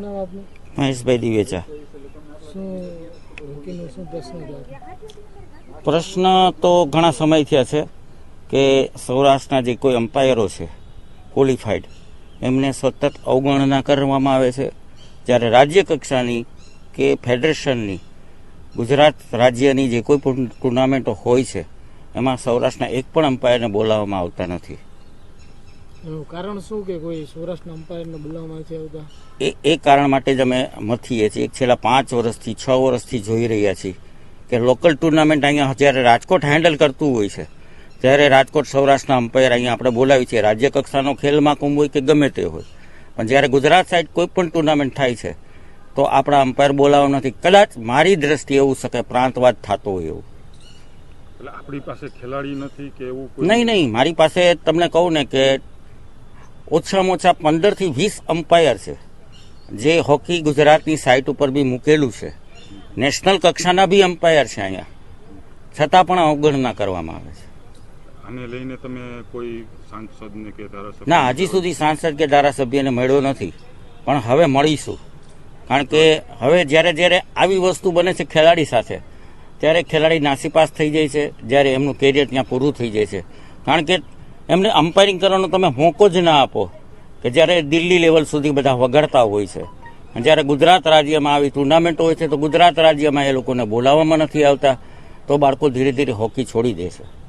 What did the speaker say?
નામ આપનું? મહેશભાઈ દિવેચા શું હોકીનો શું પ્રશ્ન પ્રશ્ન તો ઘણા સમય થયા છે કે સૌરાષ્ટ્રના જે કોઈ અમ્પાયરો છે ક્વોલિફાઈડ એમને સતત અવગણના કરવામાં આવે છે. જ્યારે રાજ્ય કક્ષાની કે ફેડરેશનની ગુજરાત રાજ્યની જે કોઈ પણ ટુર્નામેન્ટો હોય છે એમાં સૌરાષ્ટ્રના એક પણ અમ્પાયરને બોલાવવામાં આવતા નથી. કારણ શું કે કોઈ સૌરાષ્ટ્રના અમ્પાયરને બોલાવવામાં નથી આવતા? એ એ કારણ માટે જ અમે મથીએ છીએ. છેલ્લા પાંચ વર્ષથી છ વર્ષથી જોઈ રહ્યા છીએ કે લોકલ ટુર્નામેન્ટ અહીંયા જ્યારે રાજકોટ હેન્ડલ કરતું હોય છે ત્યારે રાજકોટ સૌરાષ્ટ્રના અમ્પાયર અહીંયા આપણે બોલાવી છીએ. રાજ્ય કક્ષાનો ખેલ મહાકુંભ હોય કે ગમે તે હોય. પણ જ્યારે ગુજરાત સાઈડ કોઈ પણ ટુર્નામેન્ટ થાય છે તો આપણા અમ્પાયર બોલાવવા નથી. કદાચ મારી દ્રષ્ટિએ એવું શકે પ્રાંતવાદ થતો હોય એવું. એટલે આપણી પાસે ખેલાડી નથી કે એવું નહીં નહીં. મારી પાસે તમને કહું ને કે ઓછામાં ઓછા પંદરથી વીસ અમ્પાયર છે. જે હોકી ગુજરાતની સાઇટ ઉપર બી મૂકેલું છે. નેશનલ કક્ષાના બી અમ્પાયર છે અહીંયા. છતાં પણ અવગણના કરવામાં આવે છે. આને લઈને તમે કોઈ સાંસદને કે ધારાસભ્ય ના હજી સુધી સાંસદ કે ધારાસભ્યને મળ્યો નથી. પણ હવે મળીશું. કારણ કે હવે જ્યારે જ્યારે આવી વસ્તુ બને છે ખેલાડી સાથે ત્યારે ખેલાડી નાસીપાસ થઈ જાય છે જ્યારે એમનું કેરિયર ત્યાં પૂરું થઈ જાય છે. કારણ કે એમને અમ્પાયરિંગ કરવાનો તમે મોકો જ ના આપો કે જ્યારે દિલ્હી લેવલ સુધી બધા વગાડતા હોય છે. જ્યારે ગુજરાત રાજ્યમાં આવી ટુર્નામેન્ટ હોય છે, તો ગુજરાત રાજ્યમાં એ લોકોને બોલાવવામાં નથી આવતા, તો બાળકો ધીરે ધીરે હોકી છોડી દે છે.